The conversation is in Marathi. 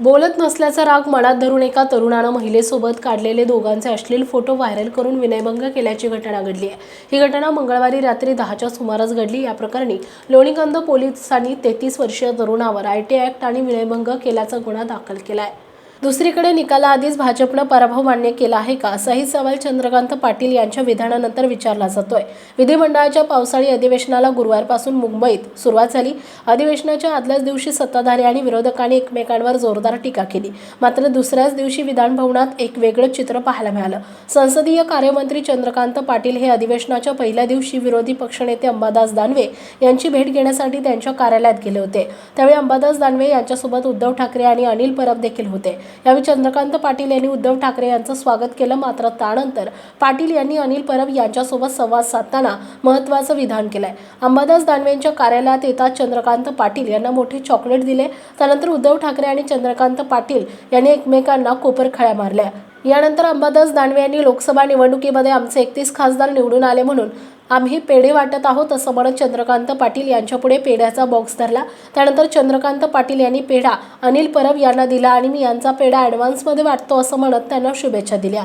बोलत नसल्याचा राग मनात धरून एका तरुणानं महिलेसोबत काढलेले दोघांचे अश्लील फोटो व्हायरल करून विनयभंग केल्याची घटना घडली आहे. ही घटना मंगळवारी रात्री दहाच्या सुमारास घडली. या प्रकरणी लोणीकंद पोलिसांनी तेहतीस वर्षीय तरुणावर आय टी ऍक्ट आणि विनयभंग केल्याचा गुन्हा दाखल केला आहे. दुसरीकडे निकालाआधीच भाजपनं पराभव मान्य केला आहे का? असाही सवाल चंद्रकांत पाटील यांच्या विधानानंतर विचारला जातोय. विधिमंडळाच्या पावसाळी अधिवेशनाला गुरुवारपासून मुंबईत सुरुवात झाली. अधिवेशनाच्या आदल्याच दिवशी सत्ताधारी आणि विरोधकांनी एकमेकांवर जोरदार टीका केली. मात्र दुसऱ्याच दिवशी विधानभवनात एक वेगळं चित्र पाहायला मिळालं. संसदीय कार्यमंत्री चंद्रकांत पाटील हे अधिवेशनाच्या पहिल्या दिवशी विरोधी पक्षनेते अंबादास दानवे यांची भेट घेण्यासाठी त्यांच्या कार्यालयात गेले होते. त्यावेळी अंबादास दानवे यांच्यासोबत उद्धव ठाकरे आणि अनिल परब देखील होते. यावेळी चंद्रकांत पाटील यांनी उद्धव ठाकरे यांचं स्वागत केलं. मात्र त्यानंतर पाटील यांनी अनिल परब यांच्यासोबत संवाद साधताना महत्त्वाचं विधान केलंय. अंबादास दानवेंच्या कार्यालयात येताच चंद्रकांत पाटील यांना मोठे चॉकलेट दिले. त्यानंतर उद्धव ठाकरे आणि चंद्रकांत पाटील यांनी एकमेकांना कोपरखळ्या मारल्या. यानंतर अंबादास दानवे यांनी लोकसभा निवडणुकीमध्ये आमचे एकतीस खासदार निवडून आले म्हणून आम्ही पेढे वाटत आहोत असं म्हणत चंद्रकांत पाटील यांच्यापुढे पेढ्याचा बॉक्स धरला. त्यानंतर चंद्रकांत पाटील यांनी पेढा अनिल परब यांना दिला आणि मी यांचा पेढा ॲडव्हान्समध्ये वाटतो असं म्हणत त्यांना शुभेच्छा दिल्या.